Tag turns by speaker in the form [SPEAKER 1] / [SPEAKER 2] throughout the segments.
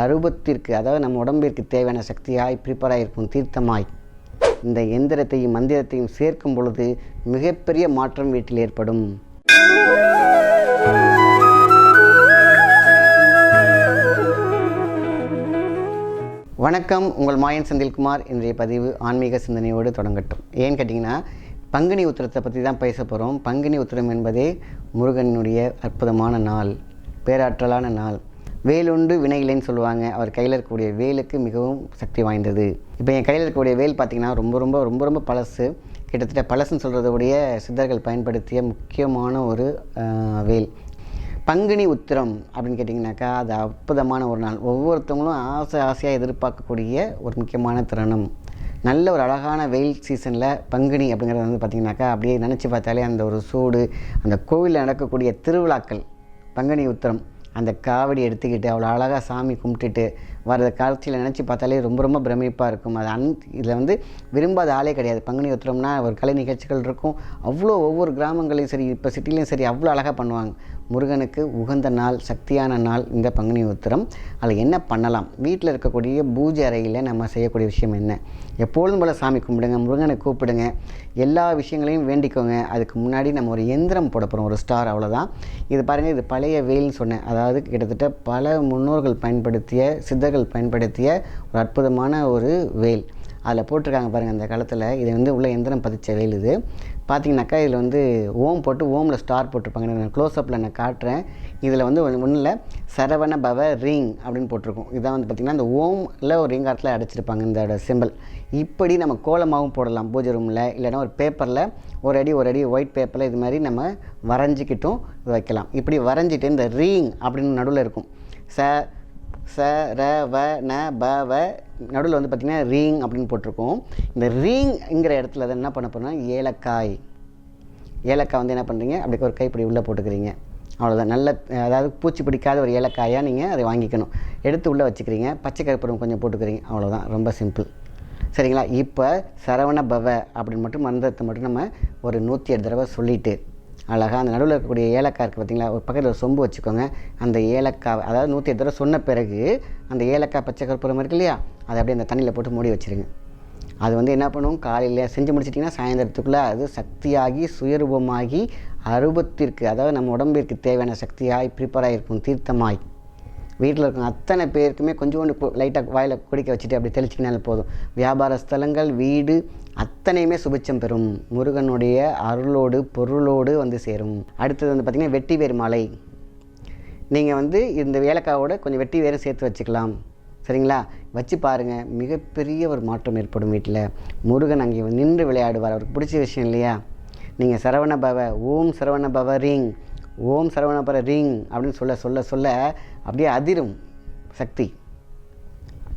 [SPEAKER 1] அருபத்திற்கு அதாவது நம்ம உடம்பிற்கு தேவையான சக்தியாய் ப்ரிப்பராக இருக்கும் தீர்த்தமாய். இந்த எந்திரத்தையும் மந்திரத்தையும் சேர்க்கும் பொழுது மிகப்பெரிய மாற்றம் வீட்டில் ஏற்படும். வணக்கம் உங்கள் மாயன் செந்தில்குமார். இன்றைய பதிவு ஆன்மீக சிந்தனையோடு தொடங்கட்டும். ஏன்னு கேட்டிங்கன்னா பங்குனி உத்திரத்தை பற்றி தான் பேச போகிறோம் பங்குனி உத்திரம் என்பதே முருகனுடைய அற்புதமான நாள் பேராற்றலான நாள். வேலுண்டு வினையில்லைன்னு சொல்லுவாங்க. அவர் கையில் இருக்கக்கூடிய வேலுக்கு மிகவும் சக்தி வாய்ந்தது. இப்போ என் கையில் இருக்கக்கூடிய வேல் பார்த்திங்கன்னா ரொம்ப ரொம்ப ரொம்ப ரொம்ப பழசு. கிட்டத்தட்ட பழசுன்னு சொல்கிறதோடைய சித்தர்கள் பயன்படுத்திய முக்கியமான ஒரு வேல். பங்குனி உத்திரம் அப்படின்னு கேட்டிங்கனாக்கா அது அற்புதமான ஒரு நாள். ஒவ்வொருத்தவங்களும் ஆசை ஆசையாக எதிர்பார்க்கக்கூடிய ஒரு முக்கியமான தருணம். நல்ல ஒரு அழகான வெயில் சீசனில் பங்குனி அப்படிங்கிறது வந்து பார்த்திங்கனாக்கா அப்படியே நினச்சி பார்த்தாலே அந்த ஒரு சூடு அந்த கோவிலில் நடக்கக்கூடிய திருவிழாக்கள் பங்குனி உத்திரம். அந்த காவடி எடுத்துக்கிட்டு அவ்வளோ அழகாக சாமி கும்பிட்டுட்டு வர்ற காட்சியில் நினச்சி பார்த்தாலே ரொம்ப ரொம்ப பிரமிப்பாக இருக்கும். அது அன் இதில் வந்து விரும்பாத ஆளே கிடையாது. பங்குனி உத்திரம்னா ஒரு கலை நிகழ்ச்சிகள் இருக்கும். அவ்வளோ ஒவ்வொரு கிராமங்களையும் சரி இப்போ சிட்டிலையும் சரி அவ்வளோ அழகாக பண்ணுவாங்க. முருகனுக்கு உகந்த நாள் சக்தியான நாள் இந்த பங்குனி உத்திரம் அதில் என்ன பண்ணலாம்? வீட்டில் இருக்கக்கூடிய பூஜை அறையில் நம்ம செய்யக்கூடிய விஷயம் என்ன? எப்பொழுதும் போல் சாமி கும்பிடுங்க முருகனை கூப்பிடுங்க. எல்லா விஷயங்களையும் வேண்டிக்கோங்க. அதுக்கு முன்னாடி நம்ம ஒரு எந்திரம் போட போகிறோம் ஒரு ஸ்டார் அவ்வளோதான் இது பாருங்கள் இது பழைய வேல்னு சொன்னேன். அதாவது கிட்டத்தட்ட பல முன்னோர்கள் பயன்படுத்திய சித்தர்கள் பயன்படுத்திய ஒரு அற்புதமான ஒரு வேல் அதில் போட்டிருக்காங்க பாருங்கள் அந்த காலத்தில். இது வந்து உள்ள எந்திரம் பதிச்ச வேல் இது. பார்த்தீங்கன்னாக்கா இதில் வந்து ஓம் போட்டு ஓமில் ஸ்டார் போட்டிருப்பாங்க. நான் க்ளோஸ்அப்பில் நான் காட்டுறேன். இதில் வந்து ஒன்றில் சரவண பவ ரிங் அப்படின்னு போட்டிருக்கும். இதான் வந்து பார்த்திங்கன்னா அந்த ஓமில் ஒரு ரிங் ஆரத்தில் அடைச்சிருப்பாங்க இந்த சிம்பிள் இப்படி நம்ம கோலமாகவும் போடலாம் பூஜை ரூமில் இல்லைன்னா ஒரு பேப்பரில் ஒரு அடி ஒரு அடி ஒயிட் பேப்பரில் இது மாதிரி நம்ம வரைஞ்சிக்கிட்டும் வைக்கலாம். இப்படி வரைஞ்சிட்டு இந்த ரீங் அப்படின்னு நடுவில் இருக்கும். ச ச ர வ ந ப வ நடுவில் வந்து பார்த்திங்கன்னா ரீங் அப்படின்னு போட்டிருக்கோம். இந்த ரீங்ங்கிற இடத்துல அதை என்ன பண்ண போகிறோம்னா ஏலக்காய். ஏலக்காய் வந்து என்ன பண்ணுறீங்க அப்படி ஒரு கைப்பிடி உள்ளே போட்டுக்கிறீங்க. அவ்வளோதான் நல்ல அதாவது பூச்சி பிடிக்காத ஒரு ஏலக்காயாக நீங்கள் அதை வாங்கிக்கணும். எடுத்து உள்ளே வச்சுக்கிறீங்க. பச்சை கருப்பூரம் கொஞ்சம் போட்டுக்கிறீங்க. அவ்வளோதான் ரொம்ப சிம்பிள். சரிங்களா? இப்போ சரவண பவ அப்படின்னு மட்டும் மந்திரத்தை மட்டும் நம்ம ஒரு நூற்றி எட்டு தடவை சொல்லிவிட்டு அழகாக அந்த நடுவில் இருக்கக்கூடிய ஏலக்காய் இருக்குது பார்த்தீங்களா ஒரு பக்கத்தில் ஒரு சொம்பு வச்சுக்கோங்க. அந்த ஏலக்காய் அதாவது நூற்றி எட்டு தடவை சொன்ன பிறகு அந்த ஏலக்காய் பச்சை கற்பூரம் இருக்கு இல்லையா? அதை அப்படியே அந்த தண்ணியில் போட்டு மூடி வச்சிருங்க. அது வந்து என்ன பண்ணும்? காலையில் செஞ்சு முடிச்சிட்டிங்கன்னா சாயந்தரத்துக்குள்ளே அது சக்தியாகி சுயரூபமாகி அருபத்திற்கு அதாவது நம்ம உடம்பிற்கு தேவையான சக்தியாய் ப்ரிப்பேர் ஆகிருக்கும் தீர்த்தமாய். வீட்டில் இருக்க அத்தனை பேருக்குமே கொஞ்சோண்டு லைட்டாக வாயில் குடிக்க வச்சுட்டு அப்படி தெளிச்சிக்கினாலும் போதும். வியாபார ஸ்தலங்கள் வீடு அத்தனையுமே சுபிச்சம் பெறும். முருகனுடைய அருளோடு பொருளோடு வந்து சேரும். அடுத்தது வந்து பார்த்திங்கன்னா வெட்டி வேர் மாலை. நீங்கள் வந்து இந்த ஏலக்காவோட கொஞ்சம் வெட்டி வேறு சேர்த்து வச்சுக்கலாம். சரிங்களா? வச்சு பாருங்கள் மிகப்பெரிய ஒரு மாற்றம் ஏற்படும் வீட்டில். முருகன் அங்கே நின்று விளையாடுவார். அவருக்கு பிடிச்ச விஷயம் இல்லையா? நீங்கள் சரவண பவ ஓம் சரவண பவ ரிங். ஓம் சரவணபர ரீங் ரிங் அப்படின்னு சொல்ல சொல்ல சொல்ல அப்படியே அதிரும் சக்தி.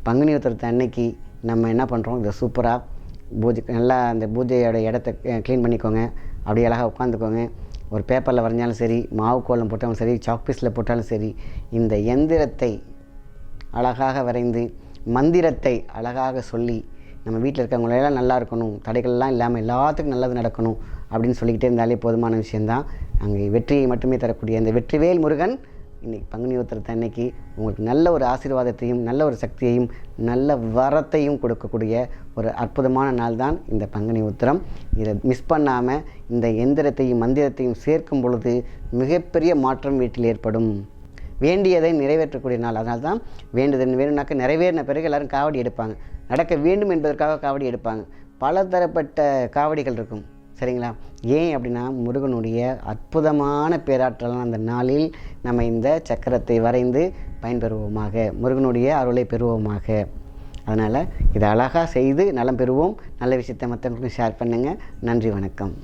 [SPEAKER 1] பங்குனி உத்திரத்தை அன்னைக்கு நம்ம என்ன பண்ணுறோம் இதை சூப்பராக பூஜை நல்லா அந்த பூஜையோட இடத்த க்ளீன் பண்ணிக்கோங்க. அப்படியே அழகாக உட்காந்துக்கோங்க. ஒரு பேப்பரில் வரைஞ்சாலும் சரி மாவு கோலம் போட்டாலும் சரி சாக் பீஸில் போட்டாலும் சரி இந்த எந்திரத்தை அழகாக வரைந்து மந்திரத்தை அழகாக சொல்லி நம்ம வீட்டில் இருக்கவங்களெல்லாம் நல்லா இருக்கணும். தடைகள்லாம் இல்லாமல் எல்லாத்துக்கும் நல்லது நடக்கணும். அப்படின்னு சொல்லிக்கிட்டே இருந்தாலே போதுமான விஷயந்தான் அங்கே வெற்றியை மட்டுமே தரக்கூடிய அந்த வெற்றிவேல் முருகன் இன்றைக்கி பங்குனி உத்திரத்தை அன்னைக்கு உங்களுக்கு நல்ல ஒரு ஆசீர்வாதத்தையும் நல்ல ஒரு சக்தியையும் நல்ல வரத்தையும் கொடுக்கக்கூடிய ஒரு அற்புதமான நாள் தான் இந்த பங்குனி உத்திரம். இதை மிஸ் பண்ணாமல் இந்த எந்திரத்தையும் மந்திரத்தையும் சேர்க்கும் பொழுது மிகப்பெரிய மாற்றம் வீட்டில் ஏற்படும். வேண்டியதை நிறைவேற்றக்கூடிய நாள். அதனால தான் வேண்டுதல் வேணும்னாக்க நிறைவேறின பிறகு எல்லாரும் காவடி எடுப்பாங்க. நடக்க வேண்டும் என்பதற்காக காவடி எடுப்பாங்க. பல தரப்பட்ட காவடிகள் இருக்கும். சரிங்களா? ஏன் அப்படின்னா முருகனுடைய அற்புதமான பேராற்றலான அந்த நாளில் நம்ம இந்த சக்கரத்தை வரைந்து பயன்பெறுவோமாக முருகனுடைய அருளை பெறுவோமாக. அதனால் இதை அழகாக செய்து நலம் பெறுவோம். நல்ல விஷயத்தை மற்றவங்களுக்கும் ஷேர் பண்ணுங்கள் நன்றி வணக்கம்.